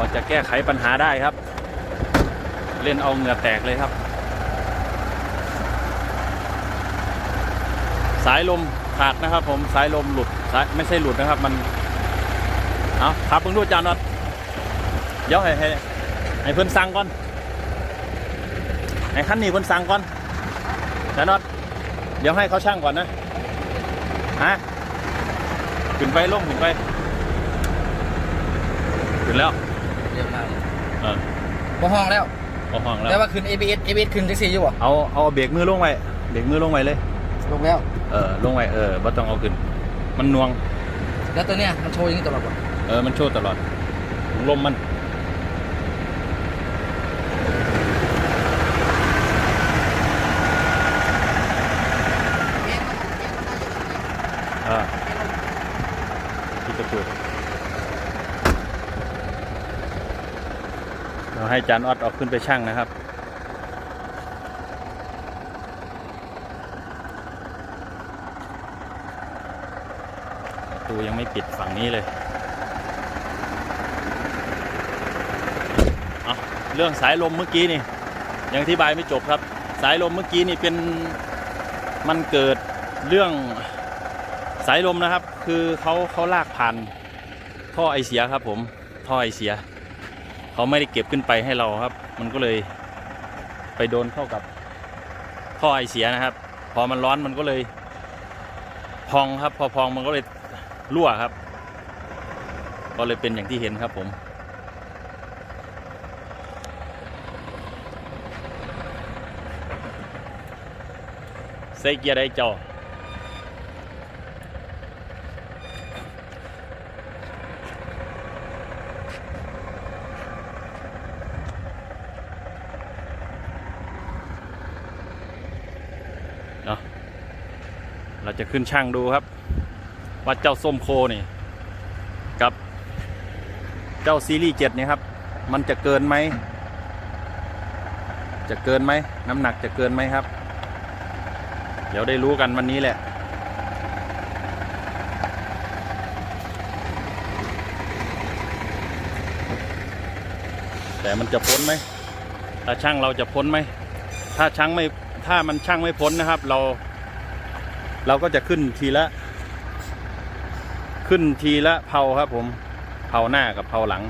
ว่าจะแก้ไขปัญหาได้ครับ เล่นเอาเหงื่อแตกเลยครับ สายลมขาดนะครับ ผมสายลมหลุดสายไม่ใช่หลุดนะครับ มันเอาครับเพิ่งดูจานน็อตเดี๋ยวให้ให้ให้เพิ่นสั่งก่อนให้ขั้นนี้เพิ่นสั่งก่อนจานน็อตเดี๋ยวให้เขาช่างก่อนนะฮะขึ้นไปลงขึ้นไป ขึ้นแล้ว เรียบร้อยเออบ่ห้องแล้ว เอาห้องแล้ว แต่ว่าขึ้น ABS ABS ขึ้นจังซี่อยู่บ่เอาเอาเบรกมือลงไว้เบรกมือลงไว้เลย ลงแล้ว เออลงไว้เออบ่ต้องเอาขึ้น มันน่วง แล้วตัวเนี้ยมันโชว์อย่างนี้ตลอดบ่เออมันโชว์ตลอดถุงลมมัน อ่าที่กระจุก เราให้จานออดออกขึ้นไปช่างนะครับ ประตูยังไม่ปิดฝั่งนี้เลยเอาเรื่องสายลมเมื่อกี้นี่ยังอธิบายไม่จบครับ สายลมเมื่อกี้นี่เป็นมันเกิดเรื่องสายลมนะครับ คือเขาเขาลากผ่านท่อไอเสียครับผมท่อไอเสีย เขาไม่ได้เก็บขึ้นไปให้เราครับ มันก็เลยไปโดนเข้ากับท่อไอเสียนะครับ พอมันร้อนมันก็เลยพองครับ พอพองมันก็เลยรั่วครับ ก็เลยเป็นอย่างที่เห็นครับผมใส่เกียร์ได้จ้าเนาะเรา จะขึ้นช่างดูครับ ว่าเจ้าส้มโคนี่กับเจ้าซีรีส์เจ็ดนี่ครับ มันจะเกินไหม จะเกินไหม น้ำหนักจะเกินไหมครับ เดี๋ยวได้รู้กันวันนี้แหละ แต่มันจะพ้นไหม ถ้าช่างเราจะพ้นไหม ถ้าช่างไม่ ถ้ามันช่างไม่พ้นนะครับ เรา เราก็จะขึ้นทีละ ขึ้นทีละเผาครับ ผมเผาหน้ากับเผาหลัง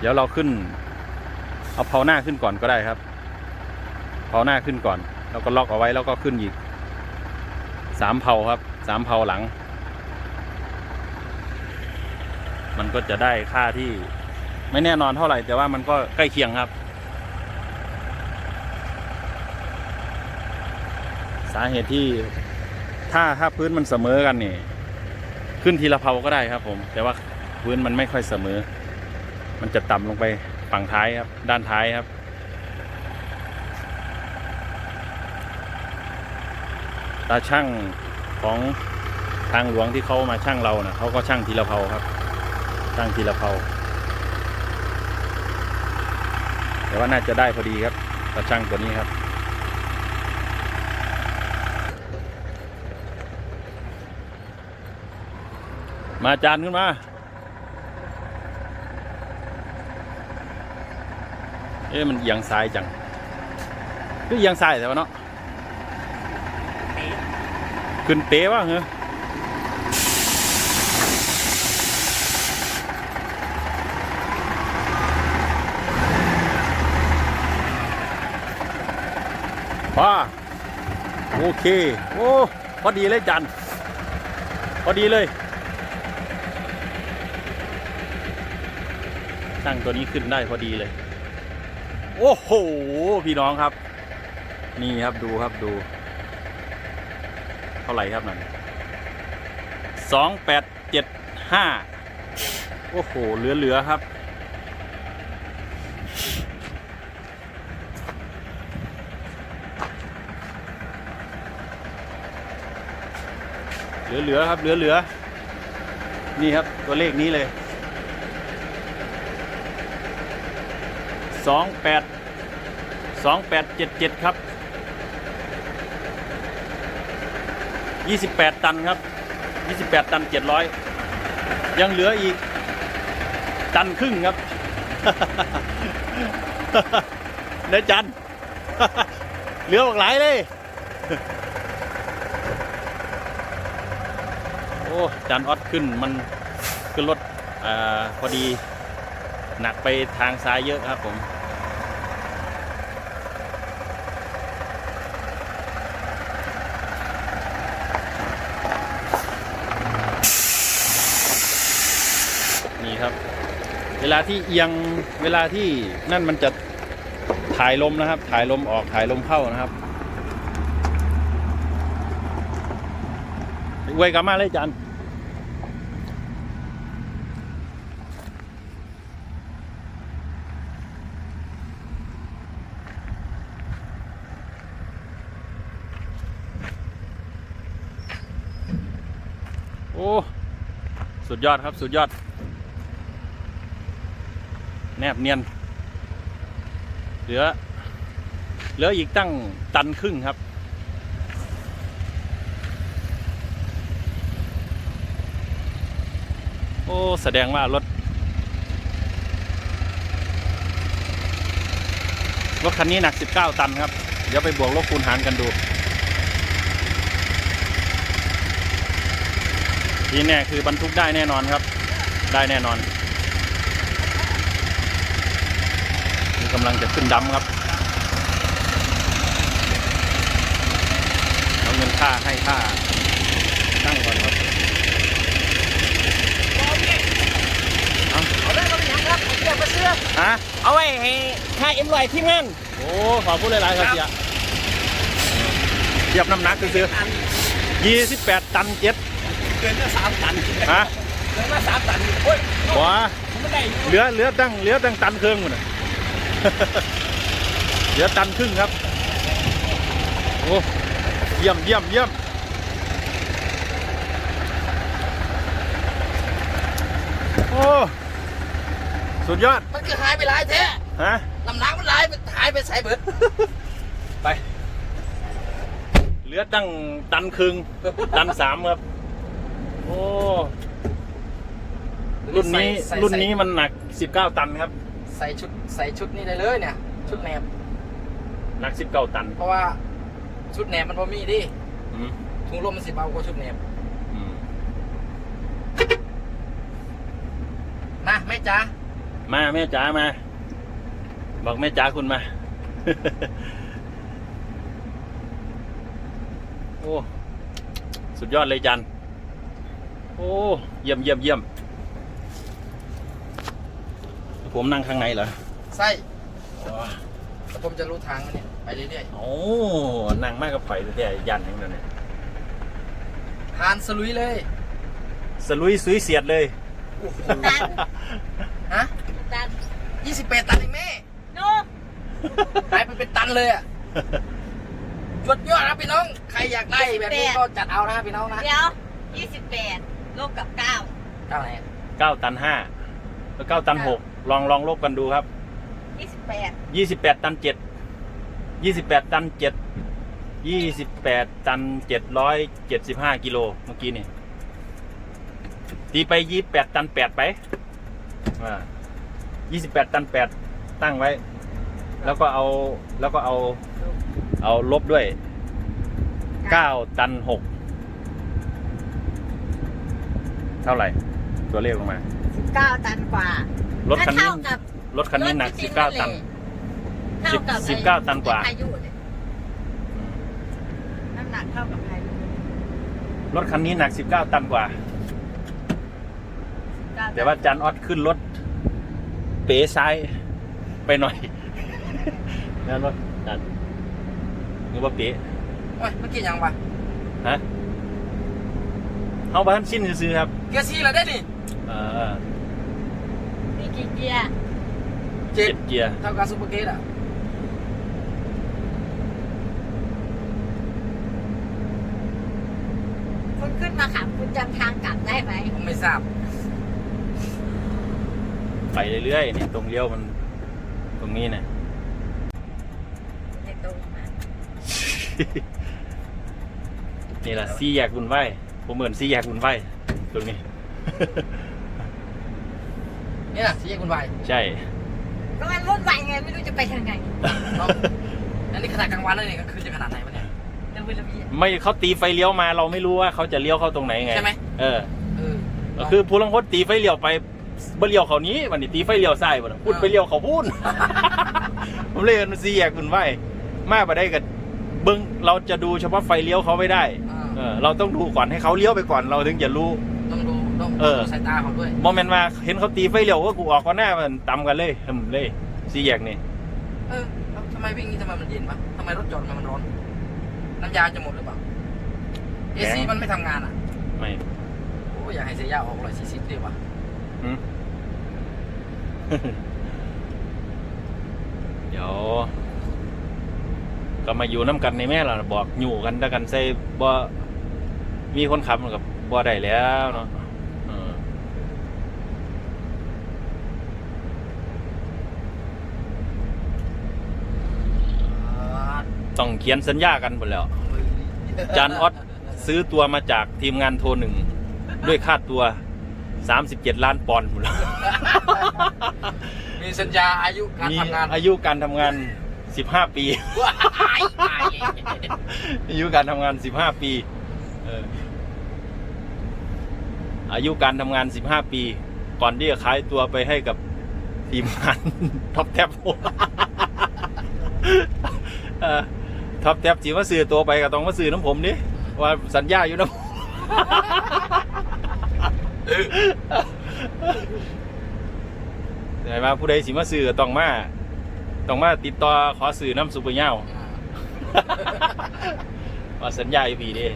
เดี๋ยวเราขึ้น เอาเผาหน้าขึ้นก่อนก็ได้ครับเผาหน้าขึ้นก่อนแล้วก็ล็อกเอาไว้แล้วก็ขึ้นอีกสามเผาครับสามเผาหลัง มันก็จะได้ค่าที่ไม่แน่นอนเท่าไหร่ แต่ว่ามันก็ใกล้เคียงครับาเหตุที่ถ้าถ้าพื้นมันเสมอกันนี่ ขึ้นทีละเผาก็ได้ครับ ผม แต่ว่าพื้นมันไม่ค่อยเสมอ มันจะต่ำลงไปฝั่งท้ายครับ ด้านท้ายครับ ตาช่างของทางหลวงที่เขามาช่างเรานะเขาก็ช่างทีละเผาครับช่างทีละเผาแต่ว่าน่าจะได้พอดีครับตาช่างตัวนี้ครับ มาจานขึ้นมา เอ๊ะมันเอียงซ้ายจังก็เอียงซ้ายแต่ว่าเนาะขึ้นเป๊ะวะเหรอป้าโอเค โอ้ พอดีเลยจัน พอดีเลย ตั้งตัวนี้ขึ้นได้พอดีเลย โอ้โห พี่น้องครับ นี่ครับดูครับดู เท่าไหร่ครับนั่นสองแปดเจ็ดห้าโอ้โห เหลือเหลือครับเหลือเหลือครับเหลือเหลือนี่ครับตัวเลขนี้เลย สองแปดสองแปดเจ็ดเจ็ดครับยี่สิบแปดตันครับ 28 ตัน 700 ยังเหลืออีก ตันครึ่งครับเด้จัน เหลือออกหลายเลย โอ้จานออดขึ้นมันขึ้นรถอ่าพอดี หนักไปทางซ้ายเยอะครับผมนี่ครับ เวลาที่เอียงเวลาที่นั่นมันจะถ่ายลมนะครับ ถ่ายลมออกถ่ายลมเข้านะครับเวยกลับมาเลยจันโอ้ สุ ดยอดครับ สุดยอด แนบเนียน เหลือ เหลืออีกตั้งตันครึ่งครับ โอ้ แสดงว่ารถ รถคันนี้หนัก 19 ตันครับ เดี๋ยวไปบวกลบคูณหารกันดู ทีแน่คือบรรทุกได้แน่นอนครับ ได้แน่นอนนี่กำลังจะขึ้นดำครับเอาเงินค่าให้ค่าตั้งก่อนครับเอาได้ก็เป็นยังครับเกี่ยวกับเสื้อฮะเอาไว้ให้ค่าเอ็มลอยที่งานโอ้ขอพูดหลายๆครับครับเสียเทียบน้ำหนักซื้อยี่สิบแปดตันเจ็ด เกินมาสามตันฮะเกินมาสามตันโอ้ยหัวมันได้อยู่เหลือเหลือตั้งเหลือตั้งตันครึ่งหมดน่ะเหลือตันครึ่งครับโอ้เยี่ยมเยี่ยมเยี่ยมโอ้สุดยอดมันคือหายไปหลายแท้ฮะน้ำหนักมันหลายมันหายไปใส่เบิดไปเหลือตั้งตันครึ่งตันสามครับ โอ้รุ่นนี้ใส่ใส่ รุ่นนี้มันหนัก 19 ตันครับ ใส่ชุดใส่ชุดนี้ได้เลยเนี่ย ชุดแหนบ หนัก 19 ตันเพราะว่าชุดแหนบมันบ่มีดิอืมถุงลมมันสิเบากว่าชุดแหนบอืมนะแม่จ๋ามาแม่จ๋ามา บอกแม่จ๋าคุณมา โอ้ สุดยอดเลยจัน โอ้เยี่ยมเยี่ยมเยี่ยมผมนั่งข้างในเหรอใส่แล้วผมจะรู้ทางมันเนี่ยไปเรื่อยโอ้นั่งมากกับไฟแต่ยันอย่างนั้นเนี่ยๆผ่านสลุยเลยสลุยสุยเสียดเลยตันฮะตัน28ตันเองแม่โนหายไปเป็นตันเลยอะจุดยอดนะพี่น้อง ใครอยากได้แบบนี้ก็จัดเอานะพี่น้องนะ เดี๋ยวยี่สิบแปด ลบกับเก้าเท่าไหร่เก้าตันห้าแล้วเก้าตันหกลองลองลบกันดูครับยี่สิบแปดยี่สิบแปดตันเจ็ดยี่สิบแปดตันเจ็ดยี่สิบแปดตันเจ็ดร้อยเจ็ดสิบห้ากิโลเมื่อกี้นี่ตีไปยี่แปดตันแปดไปอ่ายี่สิบแปดตันแปดตั้งไว้ แล้วก็เอาแล้วก็เอาเอาลบด้วยเก้าตันหกเท่าไหร่ ตัวเลขออกมา สิบเก้าตันกว่ารถคันนี้เท่ากับรถคันนี้หนักรถสิจบริงๆเก้าตัน เท่ากับสิบเก้าตันกว่า พายุเนี่ยน้ำหนักเท่ากับพายุรถคันนี้หนัก 19 ตันกว่า 19แต่ว่าจันออดขึ้นรถ เป๋ซ้ายไปหน่อยนั่นรถจันนึกว่าเป๋โอ้ยเมื่อกี้ยังปะฮะ เอาบ้านชิ้นซื้อๆครับเกียร์ซีแล้วได้นี่เออมีกี่เกียร์เจ็เจ็ดดเกียร์เท่ากับซูเปอร์เกตอะคุณขึ้นมาขับคุณจำทางกลับได้ไหมผมไม่ทราบไปเรื่อยๆนี่ตรงเลี้ยวมัน ตรงนี้เนี่ย ในตรงนั้นนี่แหละซี่แยกบุญไหวอ ผมเหมือนสี่แยกคุณไฟตรงนี้ เนี่ยนะชี้คุณวายใช่ ก็มันวุ่นวายไงไม่รู้จะไปทางไหนเนาะอันนี้ขนาดกลางวันแล้วเนี่ยกลางคืนจะขนาดไหนวะเนี่ยเดี๋ยวเวลาพี่ ไม่เขาตีไฟเลี้ยวมาเราไม่รู้ว่าเขาจะเลี้ยวเข้าตรงไหนไงใช่ไหม เออเออก็คือผู้ลังคนตีไฟเลี้ยวไปบ่เลี้ยวเขานี้วันนี้ตีไฟเลี้ยวซ้ายบ่นะพูดไปเลี้ยวเขาพูด ผมเลยมันสี่แยกคุณไฟมาบ่ได้กับเบิ้งเราจะดูเฉพาะไฟเลี้ยวเขาไม่ได้อ่า เออเราต้องดูก่อนให้เขาเลี้ยวไปก่อนเราถึงจะรู้ ต้องดูต้องเออ ดูสายตาเขาด้วยโมเมนต์ว่าเห็นเขาตีไฟเลี้ยวก็กูออกก่อนหน้ามันตำกันเลยหึมเลยสี่แยกนี่เออแล้วทำไมวิ่งนี้ทำไมมันเย็นวะทำไมรถจอดทำไมมันร้อน น้ำยาจะหมดหรือเปล่าเอซีมันไม่ทำงานอะไม่โอ้อยากให้เสียยาออกเลยสี่สิบดีว่ะหึเดี๋ยว ก็มาอยู่น้ำกันในแม่เราบอกอยู่กันแต่กันใส่บ่ มีคนขับมันกับบ่ได้แล้วเนาะเออต้องเขียนสัญญากันหมดแล้ว จานออสซื้อตัวมาจากทีมงานโทรหนึ่ง ด้วยค่าตัว 37 ล้านปอนด์หมดแล้ว มีสัญญาอายุการมีทำงาน อายุการทำงาน 15 ปีว้ายตายอายุการทำงาน 15 ปีเอออายุการทำงาน 15 ปี ก่อนที่จะขายตัวไปให้กับทีมงานท็อปแท็บท็อปแท็บจีมาซื้อตัวไปก็ต้องมาซื้อน้ำผมดิว่าสัญญาอยู่นะแต่ว่าผู้ใดสิมาซื้อก็ต้องมาต้องมาติดต่อขอซื้อน้ำซุปเปอร์เน่าว่าสัญญาอยู่พี่เด้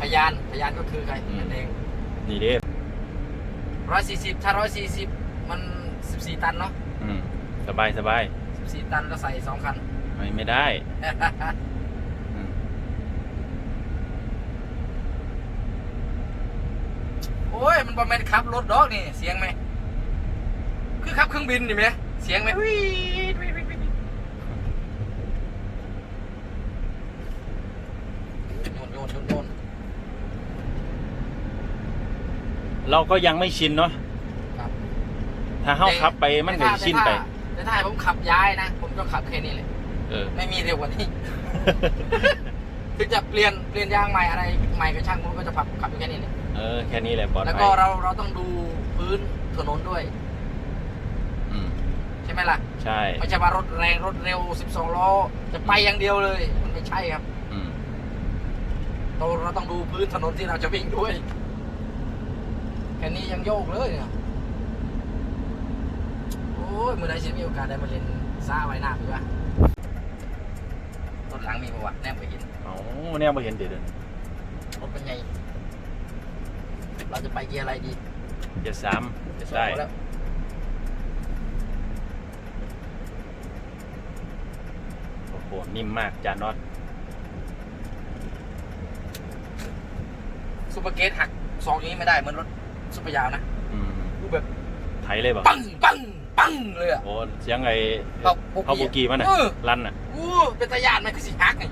พยานพยานก็คือใครอืม นั่นเองนี่เด้ร้อยสี่สิบถ้าร้อยสี่สิบมันสิบสี่ตันเนาะอืมสบายสบายสิบสี่ตันก็ใส่สองคัน ไม่ไม่ได้อืมโอ้ยมันบอมเมนขับรถดอกนี่ เสียงไหม คือขับเครื่องบินนี่ไหมเสียงไหมวีดวีดวีดวีดโยนโยนโยนโยน เราก็ยังไม่ชินเนาะครับ ถ้าเฮาขับไปมันก็สิชินไป แต่ถ้าให้ผมขับย้ายนะ ผมก็ขับแค่นี้เลย เออ ไม่มีเร็วกว่านี้ ถึงจะเปลี่ยนเปลี่ยนยางใหม่อะไรใหม่ก็ช่างผมก็จะขับขับอยู่แค่นี้เลยเออ แค่นี้แหละปลอดแล้วภัก็ยเราเราต้องดูพื้นถนนด้วย อืมใช่ไหมล่ะ ใช่ ไม่ใช่ว่ารถแรงรถเร็ว 12 ล้อ จะไปอย่างเดียวเลย มันไม่ใช่ครับอืมเราเราต้องดูพื้นถนนที่เราจะวิ่งด้วยแค่นี้ยังโยกเลยเนี่ยโอ้ยมือใดฉันมีโอกาสได้มาเรียนซ่าไว้หน้าพี่วะรถหลังมีประวัติแนบไปเห็นเอาแน่บ่เห็นเด็ดรถเป็นไง เราจะไปเกียร์อะไรดีเจ็ดสามเกียร์สอใช่งแล้วโอ้โห นิ่มมากจานน็อตซูเปอร์เกตหักสองอย่างนี้ไม่ได้เหมือนรถ ซุปเปอร์ยาวนะอืมดูแบบไถเลยป่ะปังปังปังเลยอะ โอ้เสียงไอ้เขาโบกี้เขาโบกีมันน่ะเออลั่นน่ะอู้เป็นตะยานมันคือสิหักไง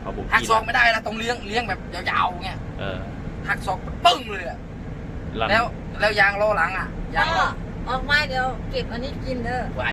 เขาโบหักกีซองไม่ได้นะต้องเลี้ยงเลี้ยงแบบยาวๆเงี้ยเออหักซองปึ้งเลยอะลั่นแล้วแล้วยางล้อหลังอะยางล้อออกมาเดี๋ยวเก็บอันนี้กินเด้อ